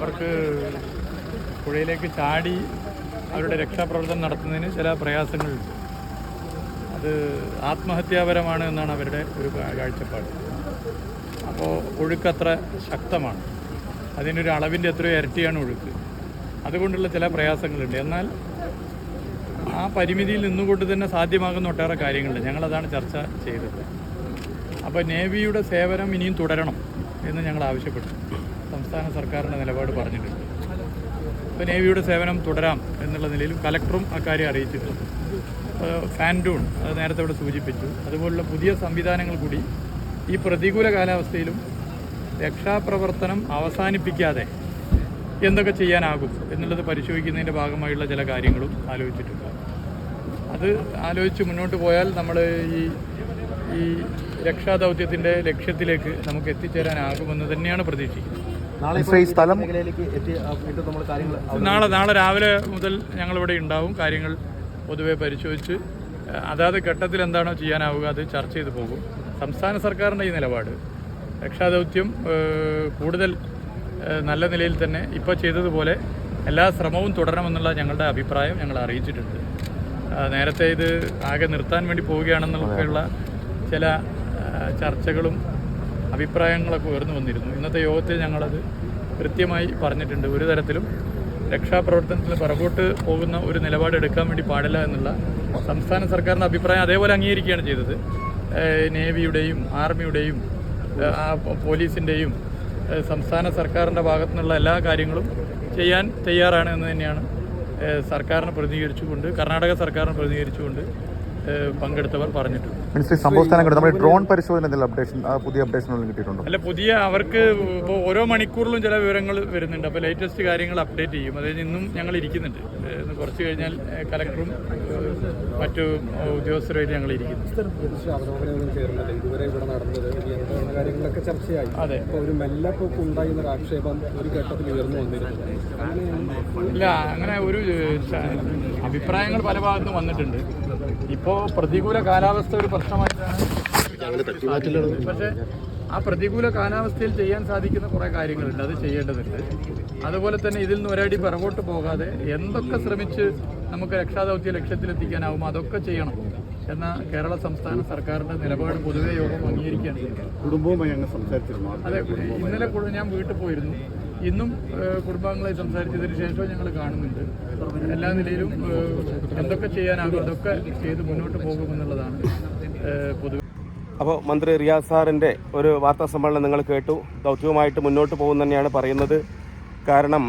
അവർക്ക് പുഴയിലേക്ക് ചാടി അവരുടെ രക്ഷാപ്രവർത്തനം നടത്തുന്നതിന് ചില പ്രയാസങ്ങളുണ്ട്. അത് ആത്മഹത്യാപരമാണ് എന്നാണ് അവരുടെ ഒരു കാഴ്ചപ്പാട്. അപ്പോൾ ഒഴുക്കത്ര ശക്തമാണ്. അതിനൊരു അളവിന്റെ എത്രയോ ഇരട്ടിയാണ് ഒഴുക്ക്. അതുകൊണ്ടുള്ള ചില പ്രയാസങ്ങളുണ്ട്. എന്നാൽ ആ പരിമിതിയിൽ നിന്നുകൊണ്ട് തന്നെ സാധ്യമാകുന്ന ഒട്ടേറെ കാര്യങ്ങളുണ്ട്. ഞങ്ങളതാണ് ചർച്ച ചെയ്തത്. അപ്പോൾ നേവിയുടെ സേവനം ഇനിയും തുടരണം എന്ന് ഞങ്ങൾ ആവശ്യപ്പെട്ടു. സംസ്ഥാന സർക്കാരിന്റെ നിലപാട് പറഞ്ഞിട്ടുണ്ട്. ഇപ്പോൾ നേവിയുടെ സേവനം തുടരാം എന്നുള്ള നിലയിലും കലക്ടറും അക്കാര്യം അറിയിച്ചിട്ടുണ്ട്. ഫാൻഡൂൺ അത് നേരത്തെ ഇവിടെ സൂചിപ്പിച്ചു. അതുപോലുള്ള പുതിയ സംവിധാനങ്ങൾ കൂടി ഈ പ്രതികൂല കാലാവസ്ഥയിലും രക്ഷാപ്രവർത്തനം അവസാനിപ്പിക്കാതെ എന്തൊക്കെ ചെയ്യാനാകും എന്നുള്ളത് പരിശോധിക്കുന്നതിന്റെ ഭാഗമായുള്ള ചില കാര്യങ്ങളും ആലോചിച്ചിട്ടുണ്ട്. അത് ആലോചിച്ച് മുന്നോട്ട് പോയാൽ നമ്മൾ ഈ ഈ രക്ഷാദൗത്യത്തിന്റെ ലക്ഷ്യത്തിലേക്ക് നമുക്ക് എത്തിച്ചേരാനാകുമെന്ന് തന്നെയാണ് പ്രതീക്ഷിക്കുന്നത്. ഈ സ്ഥലം നാളെ നാളെ രാവിലെ മുതൽ ഞങ്ങളിവിടെ ഉണ്ടാവും കാര്യങ്ങൾ പൊതുവെ പരിശോധിച്ച്. അതാത് ഘട്ടത്തിൽ എന്താണോ ചെയ്യാനാവുക അത് ചർച്ച ചെയ്ത് പോകും. സംസ്ഥാന സർക്കാരിന്റെ ഈ നിലപാട് രക്ഷാദൗത്യം കൂടുതൽ നല്ല നിലയിൽ തന്നെ ഇപ്പോൾ ചെയ്തതുപോലെ എല്ലാ ശ്രമവും തുടരണമെന്നുള്ള ഞങ്ങളുടെ അഭിപ്രായം ഞങ്ങൾ അറിയിച്ചിട്ടുണ്ട്. നേരത്തെ ഇത് ആകെ നിർത്താൻ വേണ്ടി പോവുകയാണെന്നുള്ള ചില ചർച്ചകളും അഭിപ്രായങ്ങളൊക്കെ ഉയർന്നു വന്നിരുന്നു. ഇന്നത്തെ യോഗത്തിൽ ഞങ്ങളത് കൃത്യമായി പറഞ്ഞിട്ടുണ്ട്. ഒരു തരത്തിലും രക്ഷാപ്രവർത്തനത്തിൽ പുറകോട്ട് പോകുന്ന ഒരു നിലപാട് എടുക്കാൻ വേണ്ടി പാടില്ല എന്നുള്ള സംസ്ഥാന സർക്കാരിന്റെ അഭിപ്രായം അതേപോലെ അംഗീകരിക്കുകയാണ് ചെയ്തത്. നേവിയുടെയും ആർമിയുടെയും പോലീസിന്റെയും സംസ്ഥാന സർക്കാരിന്റെ ഭാഗത്തു നിന്നുള്ള എല്ലാ കാര്യങ്ങളും ചെയ്യാൻ തയ്യാറാണ് എന്ന് തന്നെയാണ് സർക്കാരിനെ പ്രതിനിധീകരിച്ചുകൊണ്ട് കർണാടക സർക്കാരിനെ പ്രതിനിധീകരിച്ചുകൊണ്ട് പങ്കെടുത്തവർ പറഞ്ഞിട്ടുണ്ട്. മിനിസ്റ്റർ ഈ സംഭവ സ്ഥലം നമ്മുടെ ഡ്രോൺ പരിശോധന എന്തെങ്കിലും അപ്ഡേഷൻ ആ പുതിയ അപ്ഡേഷനുകളും കിട്ടിയിട്ടുണ്ടോ? അല്ല പുതിയ അവർക്ക് ഇപ്പോൾ ഓരോ മണിക്കൂറിലും ചില വിവരങ്ങൾ വരുന്നുണ്ട്. അപ്പോൾ ലേറ്റസ്റ്റ് കാര്യങ്ങൾ അപ്ഡേറ്റ് ചെയ്യും. അതായത് ഇന്നും ഞങ്ങൾ ഇരിക്കുന്നുണ്ട്. ഇന്ന് കുറച്ച് കഴിഞ്ഞാൽ കലക്ടറും മറ്റു ഉദ്യോഗസ്ഥരുമായിട്ട് ഞങ്ങൾ ഇരിക്കുന്നു. അവലോകനങ്ങളും ചേർന്നില്ല ഇതുവരെ ഇവിടെ നടന്നത് ഈ കാര്യങ്ങളൊക്കെ ചർച്ചയായി. അതെ. അപ്പോൾ ഒരു മെല്ലപ്പൊക്കെ ഉണ്ടായി എന്നൊരു ആക്ഷേപം ഒരു ഘട്ടത്തിൽ ഉയർന്നു വന്നിരുന്നു. ഇല്ല അങ്ങനെ ഒരു അഭിപ്രായങ്ങൾ പല ഭാഗത്തും വന്നിട്ടുണ്ട്. ഇപ്പോൾ പ്രതികൂല കാലാവസ്ഥ ഒരു പ്രശ്നമായിട്ടാണ് പക്ഷെ ആ പ്രതികൂല കാലാവസ്ഥയിൽ ചെയ്യാൻ സാധിക്കുന്ന കുറേ കാര്യങ്ങളുണ്ട്. അത് ചെയ്യേണ്ടതുണ്ട്. അതുപോലെ തന്നെ ഇതിൽ നിന്ന് ഒരടി പിറകോട്ട് പോകാതെ എന്തൊക്കെ ശ്രമിച്ച് നമുക്ക് രക്ഷാദൗത്യ ലക്ഷ്യത്തിലെത്തിക്കാനാവും അതൊക്കെ ചെയ്യണം എന്ന കേരള സംസ്ഥാന സർക്കാരിന്റെ നിലപാട് പൊതുവെ യോഗം അംഗീകരിക്കുകയാണ്. കുടുംബവുമായി അങ്ങ് സംസാരിച്ചിരുന്നു. അതെ ഇന്നലെ ഞാൻ വീട്ടിൽ പോയിരുന്നു. ഇന്നും കുടുംബാംഗങ്ങളെ സംസാരിച്ചതിന് ശേഷം ഞങ്ങൾ കാണുന്നുണ്ട്. എല്ലാ നിലയിലും എന്തൊക്കെ ചെയ്യാനാകും അതൊക്കെ ചെയ്ത് മുന്നോട്ട് പോകുമെന്നുള്ളതാണ് പൊതുവെ അപ്പോൾ മന്ത്രി റിയാസ് സാറിന്റെ ഒരു വാർത്താ സമ്മേളനം നിങ്ങൾ കേട്ടു. ദൗത്യവുമായിട്ട് മുന്നോട്ട് പോകുമെന്ന് തന്നെയാണ് പറയുന്നത്. കാരണം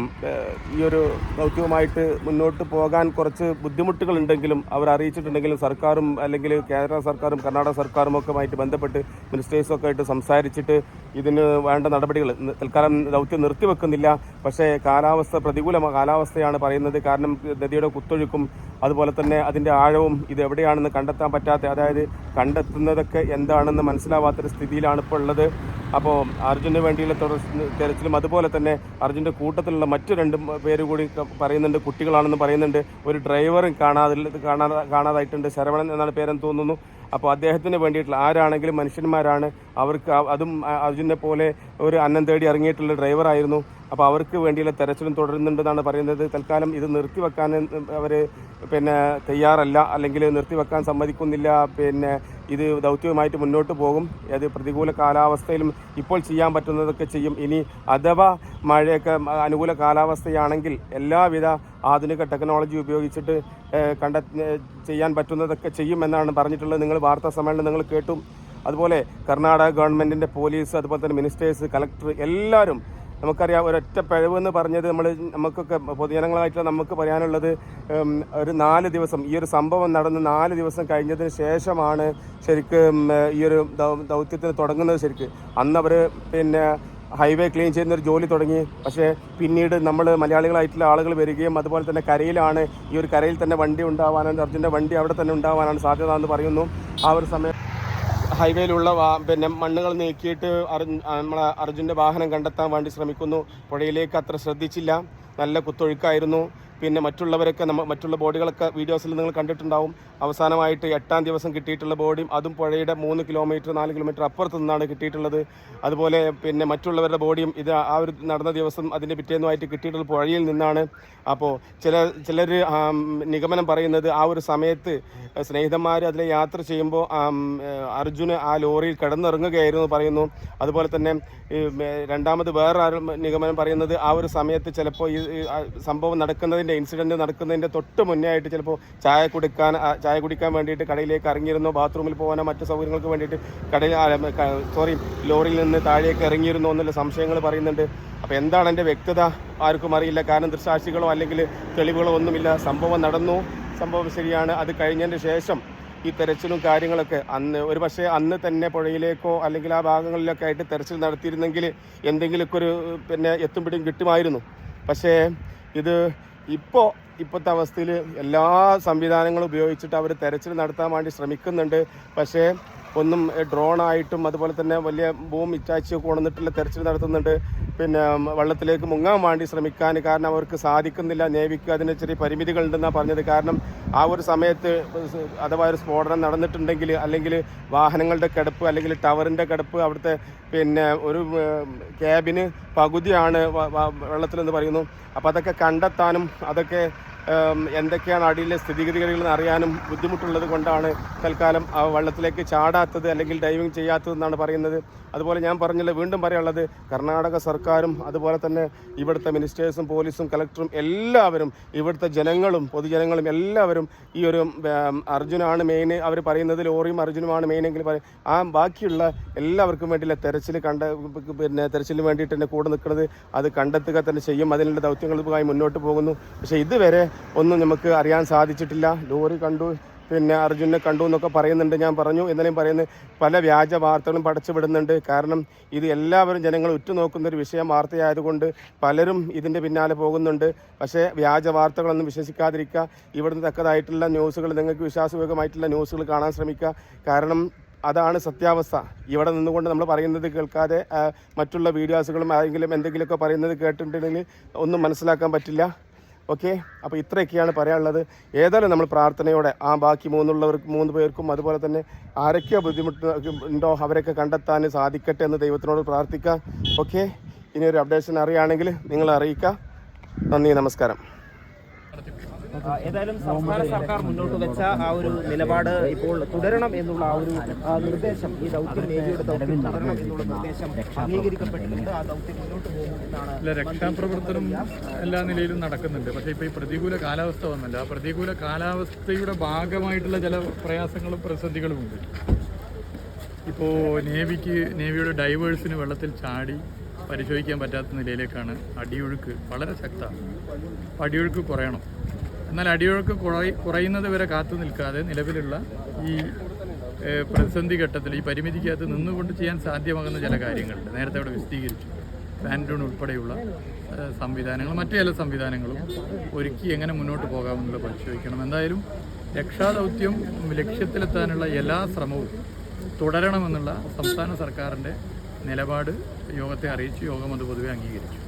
ഈ ഒരു ദൗത്യവുമായിട്ട് മുന്നോട്ട് പോകാൻ കുറച്ച് ബുദ്ധിമുട്ടുകളുണ്ടെങ്കിലും അവർ അറിയിച്ചിട്ടുണ്ടെങ്കിലും സർക്കാരും അല്ലെങ്കിൽ കേരള സർക്കാരും കർണാടക സർക്കാരും ഒക്കെ ആയിട്ട് ബന്ധപ്പെട്ട് മിനിസ്റ്റേഴ്സൊക്കെ ആയിട്ട് സംസാരിച്ചിട്ട് ഇതിന് വേണ്ട നടപടികൾ തൽക്കാലം ദൗത്യം നിർത്തിവെക്കുന്നില്ല. പക്ഷേ കാലാവസ്ഥ പ്രതികൂല കാലാവസ്ഥയാണ് പറയുന്നത്. കാരണം നദിയുടെ കുത്തൊഴുക്കും അതുപോലെ തന്നെ അതിന്റെ ആഴവും ഇത് എവിടെയാണെന്ന് കണ്ടെത്താൻ പറ്റാത്ത അതായത് കണ്ടെത്തുന്നതൊക്കെ എന്താണെന്ന് മനസ്സിലാവാത്തൊരു സ്ഥിതിയിലാണ് ഇപ്പോൾ ഉള്ളത്. അപ്പോൾ അർജുന് വേണ്ടിയുള്ള തെരച്ചിലും അതുപോലെ തന്നെ അർജുന്റെ കൂട്ടത്തിലുള്ള മറ്റു രണ്ട് പേര് കൂടി പറയുന്നുണ്ട് കുട്ടികളാണെന്ന് പറയുന്നുണ്ട്. ഒരു ഡ്രൈവറും കാണാതെ കാണാതെ കാണാതായിട്ടുണ്ട്. ശരവണൻ എന്നാണ് പേരെന്ന് തോന്നുന്നു. അപ്പോൾ അദ്ദേഹത്തിന് വേണ്ടിയിട്ടുള്ള ആരാണെങ്കിലും മനുഷ്യന്മാരാണ്. അവർക്ക് അതും അർജുനെ പോലെ ഒരു അന്നം തേടി ഇറങ്ങിയിട്ടുള്ള ഡ്രൈവറായിരുന്നു. അപ്പോൾ അവർക്ക് വേണ്ടിയുള്ള തെരച്ചിലും തുടരുന്നുണ്ടെന്നാണ് പറയുന്നത്. തൽക്കാലം ഇത് നിർത്തി നിർത്തിവെക്കാൻ അവർ പിന്നെ തയ്യാറല്ല. അല്ലെങ്കിൽ നിർത്തി നിർത്തിവെക്കാൻ സമ്മതിക്കുന്നില്ല. പിന്നെ ഇത് ദൗത്യവുമായിട്ട് മുന്നോട്ട് പോകും. അത് പ്രതികൂല കാലാവസ്ഥയിലും ഇപ്പോൾ ചെയ്യാൻ പറ്റുന്നതൊക്കെ ചെയ്യും. ഇനി അഥവാ മഴയൊക്കെ അനുകൂല കാലാവസ്ഥയാണെങ്കിൽ എല്ലാവിധ ആധുനിക ടെക്നോളജി ഉപയോഗിച്ചിട്ട് കണ്ട ചെയ്യാൻ പറ്റുന്നതൊക്കെ ചെയ്യുമെന്നാണ് പറഞ്ഞിട്ടുള്ളത്. നിങ്ങൾ വാർത്താ സമ്മേളനം നിങ്ങൾ കേട്ടു. അതുപോലെ കർണാടക ഗവൺമെന്റിന്റെ പോലീസ് അതുപോലെ തന്നെ മിനിസ്റ്റേഴ്സ് കളക്ടർ എല്ലാവരും നമുക്കറിയാം ഒരൊറ്റ പിഴവ് എന്ന് പറഞ്ഞത് നമ്മൾ നമുക്കൊക്കെ പൊതുജനങ്ങളായിട്ടുള്ള നമുക്ക് പറയാനുള്ളത് ഒരു നാല് ദിവസം ഈ ഒരു സംഭവം നടന്ന് നാല് ദിവസം കഴിഞ്ഞതിന് ശേഷമാണ് ശരിക്കും ഈ ഒരു ദൗത്യത്തിന് തുടങ്ങുന്നത് ശരിക്ക്. അന്ന് അവർ പിന്നെ ഹൈവേ ക്ലീൻ ചെയ്യുന്ന ഒരു ജോലി തുടങ്ങി. പക്ഷേ പിന്നീട് നമ്മൾ മലയാളികളായിട്ടുള്ള ആളുകൾ വരികയും അതുപോലെ തന്നെ കരയിലാണ് ഈ ഒരു കരയിൽ തന്നെ വണ്ടി ഉണ്ടാവാനാണ് അർജുന്റെ വണ്ടി അവിടെ തന്നെ ഉണ്ടാവാനാണ് സാധ്യത എന്ന് പറയുന്നു. ആ ഒരു സമയം ഹൈവേയിലുള്ള പിന്നെ മണ്ണുകൾ നീക്കിയിട്ട് നമ്മളെ അർജുന്റെ വാഹനം കണ്ടെത്താൻ വേണ്ടി ശ്രമിക്കുന്നു. പുഴയിലേക്ക് അത്ര ശ്രദ്ധിച്ചില്ല. നല്ല കുത്തൊഴുക്കായിരുന്നു. പിന്നെ മറ്റുള്ളവരൊക്കെ നമ്മൾ മറ്റുള്ള ബോഡികളൊക്കെ വീഡിയോസിൽ നിങ്ങൾ കണ്ടിട്ടുണ്ടാവും. അവസാനമായിട്ട് എട്ടാം ദിവസം കിട്ടിയിട്ടുള്ള ബോഡിയും അതും പുഴയുടെ മൂന്ന് കിലോമീറ്റർ നാല് കിലോമീറ്റർ അപ്പുറത്ത് നിന്നാണ് കിട്ടിയിട്ടുള്ളത്. അതുപോലെ പിന്നെ മറ്റുള്ളവരുടെ ബോഡിയും ഇത് ആ ഒരു നടന്ന ദിവസം അതിന്റെ പിറ്റേന്നുമായിട്ട് കിട്ടിയിട്ടുള്ള പുഴയിൽ നിന്നാണ്. അപ്പോൾ ചില ചിലർ നിഗമനം പറയുന്നത് ആ ഒരു സമയത്ത് സ്നേഹിതന്മാർ അതിലെ യാത്ര ചെയ്യുമ്പോൾ അർജുന് ആ ലോറിയിൽ കിടന്നിറങ്ങുകയായിരുന്നു പറയുന്നു. അതുപോലെ തന്നെ രണ്ടാമത് വേറെ നിഗമനം പറയുന്നത് ആ ഒരു സമയത്ത് ചിലപ്പോൾ ഈ, സംഭവം നടക്കുന്നതിന്റെ ഇൻസിഡന്റ് നടക്കുന്നതിന്റെ തൊട്ട് മുന്നേ ആയിട്ട് ചിലപ്പോൾ ചായ കുടിക്കാൻ ചായ കുടിക്കാൻ വേണ്ടിയിട്ട് കടയിലേക്ക് ഇറങ്ങിയിരുന്നോ? ബാത്റൂമിൽ പോകാനോ മറ്റു സൗകര്യങ്ങൾക്ക് വേണ്ടിയിട്ട് കടയിൽ സോറി ലോറിയിൽ നിന്ന് താഴേക്ക് ഇറങ്ങിയിരുന്നോ എന്നുള്ള സംശയങ്ങൾ പറയുന്നുണ്ട്. അപ്പോൾ എന്താണ് എന്റെ വ്യക്തത? ആർക്കും അറിയില്ല. കാരണം ദൃസാക്ഷികളോ അല്ലെങ്കിൽ തെളിവുകളോ ഒന്നുമില്ല. സംഭവം നടന്നു. സംഭവം ശരിയാണ്. അത് കഴിഞ്ഞതിന് ശേഷം ഈ തെരച്ചിലും കാര്യങ്ങളൊക്കെ അന്ന് ഒരു പക്ഷേ അന്ന് തന്നെ പുഴയിലേക്കോ അല്ലെങ്കിൽ ആ ഭാഗങ്ങളിലൊക്കെ ആയിട്ട് തെരച്ചിൽ നടത്തിയിരുന്നെങ്കിൽ എന്തെങ്കിലുമൊക്കെ ഒരു പിന്നെ എത്തും പിടിയും കിട്ടുമായിരുന്നു. പക്ഷേ ഇത് ഇപ്പോൾ ഇപ്പോഴത്തെ അവസ്ഥയിൽ എല്ലാ സംവിധാനങ്ങളും ഉപയോഗിച്ചിട്ട് അവർ തെരച്ചിൽ നടത്താൻ വേണ്ടി ശ്രമിക്കുന്നുണ്ട്. പക്ഷേ ഒന്നും ഡ്രോണായിട്ടും അതുപോലെ തന്നെ വലിയ ബൂം ഇറ്റാച്ചിയൊക്കെ കൊണ്ടുവന്നിട്ടുള്ള തെരച്ചിൽ നടത്തുന്നുണ്ട്. പിന്നെ വള്ളത്തിലേക്ക് മുങ്ങാൻ വേണ്ടി ശ്രമിക്കാൻ കാരണം അവർക്ക് സാധിക്കുന്നില്ല. നേവിക്ക് അതിന് ചെറിയ പരിമിതികളുണ്ടെന്നാണ് പറഞ്ഞത്. കാരണം ആ ഒരു സമയത്ത് അഥവാ ഒരു സ്ഫോടനം നടന്നിട്ടുണ്ടെങ്കിൽ അല്ലെങ്കിൽ വാഹനങ്ങളുടെ കിടപ്പ് അല്ലെങ്കിൽ ടവറിന്റെ കിടപ്പ് അവിടുത്തെ പിന്നെ ഒരു ക്യാബിന് പകുതിയാണ് വെള്ളത്തിലെന്ന് പറയുന്നു. അപ്പോൾ അതൊക്കെ കണ്ടെത്താനും അതൊക്കെ എന്തൊക്കെയാണ് അടിയിലെ സ്ഥിതിഗതികൾ എന്ന് അറിയാനും ബുദ്ധിമുട്ടുള്ളത് കൊണ്ടാണ് തൽക്കാലം ആ വള്ളത്തിലേക്ക് ചാടാത്തത് അല്ലെങ്കിൽ ഡൈവിങ് ചെയ്യാത്തതെന്നാണ് പറയുന്നത്. അതുപോലെ ഞാൻ പറഞ്ഞല്ലോ വീണ്ടും പറയാനുള്ളത് കർണാടക സർക്കാരും അതുപോലെ തന്നെ ഇവിടുത്തെ മിനിസ്റ്റേഴ്സും പോലീസും കളക്ടറും എല്ലാവരും ഇവിടുത്തെ ജനങ്ങളും പൊതുജനങ്ങളും എല്ലാവരും ഈ ഒരു അർജുനാണ് മെയിൻ അവർ പറയുന്നത് ലോറിയും അർജുനുമാണ് മെയിനെങ്കിൽ പറയും ആ ബാക്കിയുള്ള എല്ലാവർക്കും വേണ്ടിയുള്ള തെരച്ചിൽ കണ്ട പിന്നെ തെരച്ചിലിന് വേണ്ടിയിട്ട് തന്നെ കൂടെ നിൽക്കുന്നത് അത് കണ്ടെത്തുക തന്നെ ചെയ്യും. അതിനുള്ള ദൗത്യങ്ങളുമായി മുന്നോട്ട് പോകുന്നു. പക്ഷേ ഇതുവരെ ഒന്നും നമുക്ക് അറിയാൻ സാധിച്ചിട്ടില്ല. ലോറി കണ്ടു പിന്നെ അർജുനെ കണ്ടു എന്നൊക്കെ പറയുന്നുണ്ട്. ഞാൻ പറഞ്ഞു. എന്നാലും പറയുന്നത് പല വ്യാജ വാർത്തകളും പടച്ചുവിടുന്നുണ്ട് കാരണം ഇത് എല്ലാവരും ജനങ്ങൾ ഉറ്റുനോക്കുന്ന ഒരു വിഷയം വാർത്തയായതുകൊണ്ട് പലരും ഇതിന്റെ പിന്നാലെ പോകുന്നുണ്ട്. പക്ഷേ വ്യാജ വാർത്തകളൊന്നും വിശ്വസിക്കാതിരിക്കുക. ഇവിടുന്ന് തക്കതായിട്ടുള്ള ന്യൂസുകൾ നിങ്ങൾക്ക് വിശ്വാസയോഗ്യമായിട്ടുള്ള ന്യൂസുകൾ കാണാൻ ശ്രമിക്കുക. കാരണം അതാണ് സത്യാവസ്ഥ. ഇവിടെ നിന്നുകൊണ്ട് നമ്മൾ പറയുന്നത് കേൾക്കാതെ മറ്റുള്ള വീഡിയോസുകളും ആരെങ്കിലും എന്തെങ്കിലുമൊക്കെ പറയുന്നത് കേട്ടിട്ടുണ്ടെങ്കിൽ ഒന്നും മനസ്സിലാക്കാൻ പറ്റില്ല. ഓക്കെ? അപ്പോൾ ഇത്രയൊക്കെയാണ് പറയാനുള്ളത്. ഏതായാലും നമ്മൾ പ്രാർത്ഥനയോടെ ആ ബാക്കി മൂന്നുള്ളവർക്ക് മൂന്ന് പേർക്കും അതുപോലെ തന്നെ ആരൊക്കെ ബുദ്ധിമുട്ട് ഉണ്ടോ അവരൊക്കെ കണ്ടെത്താൻ സാധിക്കട്ടെ എന്ന് ദൈവത്തിനോട് പ്രാർത്ഥിക്കാം. ഓക്കെ? ഒരു അപ്ഡേഷൻ അറിയുകയാണെങ്കിൽ നിങ്ങൾ അറിയിക്കുക നന്ദി നമസ്കാരം. ഏതായാലും സംസ്ഥാന സർക്കാർ മുന്നോട്ട് വെച്ച ആ ഒരു നിലപാട് ഇപ്പോൾ തുടരണം എന്നുള്ള ആ ഒരു നിർദ്ദേശം ഈ ദൗത്യം നേവിയുടെ ദൗത്യം തുടരണം എന്നുള്ള നിർദ്ദേശം അംഗീകരിക്കപ്പെട്ടിട്ടുണ്ട്. ആ ദൗത്യം മുന്നോട്ട് പോകുമെന്നാണ് രക്ഷാപ്രവർത്തനം എല്ലാ നിലയിലും നടക്കുന്നുണ്ട്. പക്ഷേ ഇപ്പോൾ ഈ പ്രതികൂല കാലാവസ്ഥ വന്നല്ല. ആ പ്രതികൂല കാലാവസ്ഥയുടെ ഭാഗമായിട്ടുള്ള ചില പ്രയാസങ്ങളും പ്രതിസന്ധികളും ഉണ്ട്. ഇപ്പോൾ നേവിക്ക് നേവിയുടെ ഡൈവേഴ്സിന് വെള്ളത്തിൽ ചാടി പരിശോധിക്കാൻ പറ്റാത്ത നിലയിലേക്കാണ് അടിയൊഴുക്ക് വളരെ ശക്തമാണ്. അടിയൊഴുക്ക് കുറയണം. എന്നാൽ അടിയൊഴുക്ക് കുറയി കുറയുന്നത് വരെ കാത്തു നിൽക്കാതെ നിലവിലുള്ള ഈ പ്രതിസന്ധി ഘട്ടത്തിൽ ഈ പരിമിതിക്കകത്ത് നിന്നുകൊണ്ട് ചെയ്യാൻ സാധ്യമാകുന്ന ചില കാര്യങ്ങളുണ്ട്. നേരത്തെ അവിടെ വിശദീകരിച്ചു. പാന്റൂൺ ഉൾപ്പെടെയുള്ള സംവിധാനങ്ങൾ മറ്റു ചില സംവിധാനങ്ങളും ഒരുക്കി എങ്ങനെ മുന്നോട്ട് പോകാമെന്നുള്ളത് പരിശോധിക്കണം. എന്തായാലും രക്ഷാദൗത്യം ലക്ഷ്യത്തിലെത്താനുള്ള എല്ലാ ശ്രമവും തുടരണമെന്നുള്ള സംസ്ഥാന സർക്കാരിന്റെ നിലപാട് യോഗത്തെ അറിയിച്ചു. യോഗം അത് പൊതുവെ അംഗീകരിച്ചു.